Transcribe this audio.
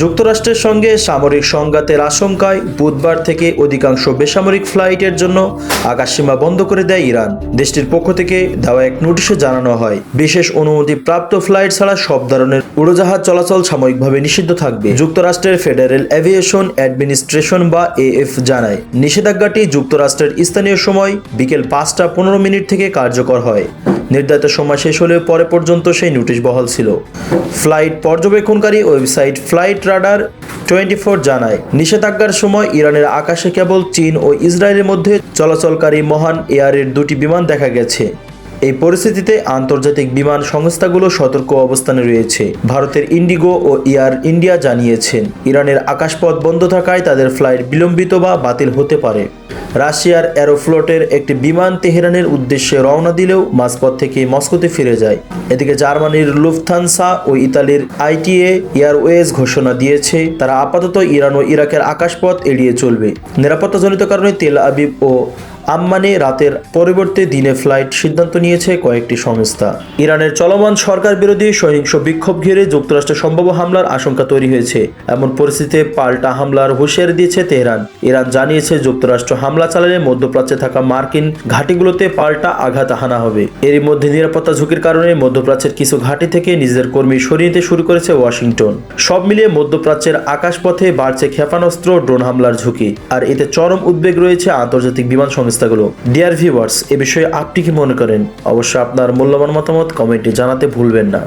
যুক্তরাষ্ট্রের সঙ্গে সামরিক সংঘাতের আশঙ্কায় বুধবার থেকে অধিকাংশ বেসামরিক ফ্লাইটের জন্য আকাশসীমা বন্ধ করে দেয় ইরান। দেশটির পক্ষ থেকে দেওয়া এক নোটিশে জানানো হয়, বিশেষ অনুমতি প্রাপ্ত ফ্লাইট ছাড়া সব ধরনের উড়োজাহাজ চলাচল সাময়িকভাবে নিষিদ্ধ থাকবে, যুক্তরাষ্ট্রের ফেডারেল অ্যাভিয়েশন অ্যাডমিনিস্ট্রেশন বা এএফ জানায়। নিষেধাজ্ঞাটি যুক্তরাষ্ট্রের স্থানীয় সময় বিকেল পাঁচটা পনেরো মিনিট থেকে কার্যকর হয়। নির্ধারিত সময় শেষ হলেও পরে পর্যন্ত সেই নোটিশ বহাল ছিল। Flight পর্যবেক্ষণকারী website flight radar twenty four জানায়, নিষেধাজ্ঞার সময় ইরানের আকাশে কেবল চীন ও ইসরায়েলের মধ্যে চলাচলকারী মহান এয়ারের দুটি বিমান দেখা গেছে। এই পরিস্থিতিতে আন্তর্জাতিক বিমান সংস্থাগুলো সতর্ক অবস্থানে রয়েছে। ভারতের ইন্ডিগো ও এয়ার ইন্ডিয়া জানিয়েছেন, ইরানের আকাশপথ বন্ধ থাকায় তাদের ফ্লাইট বিলম্বিত বা বাতিল হতে পারে। রাশিয়ার অ্যারোফ্লোটের একটি বিমান তেহরানের উদ্দেশ্যে রওনা দিলেও মাঝপথ থেকে মস্কোতে ফিরে যায়। এদিকে জার্মানির লুফথানসা ও ইতালির আইটিএ এয়ারওয়েজ ঘোষণা দিয়েছে, তারা আপাতত ইরান ও ইরাকের আকাশপথ এড়িয়ে চলবে। নিরাপত্তাজনিত কারণে তেল আবিব ও আম্মানে রাতের পরিবর্তে দিনে ফ্লাইট সিদ্ধান্ত নিয়েছে কয়েকটি সংস্থা। ইরানের চলমান সরকার বিরোধী সহিংস বিক্ষোভ ঘিরে যুক্তরাষ্ট্রে সম্ভাব্য হামলার আশঙ্কা তৈরি হয়েছে। এমন পরিস্থিতিতে পাল্টা হামলার হুঁশিয়ারি দিয়েছে তেহরান। ইরান জানিয়েছে যুক্তরাষ্ট্র হামলা চালালে মধ্যপ্রাচ্যে থাকা মার্কিন ঘাঁটিগুলোতে পাল্টা আঘাত হানা হবে। এরই মধ্যে নিরাপত্তা ঝুঁকির কারণে মধ্যপ্রাচ্যের কিছু ঘাঁটি থেকে নিজেদের কর্মী সরিয়ে নিতে শুরু করেছে ওয়াশিংটন। সব মিলিয়ে মধ্যপ্রাচ্যের আকাশপথে বাড়ছে ক্ষেপণাস্ত্র, ড্রোন হামলার ঝুঁকি। আর এতে চরম উদ্বেগ রয়েছে আন্তর্জাতিক বিমান সংস্থাগুলো ডিয়ার ভিউয়ার্স এ বিষয়ে আপনি কি মনে করেন? অবশ্যই আপনার মূল্যবান মতামত কমেন্টে জানাতে ভুলবেন না।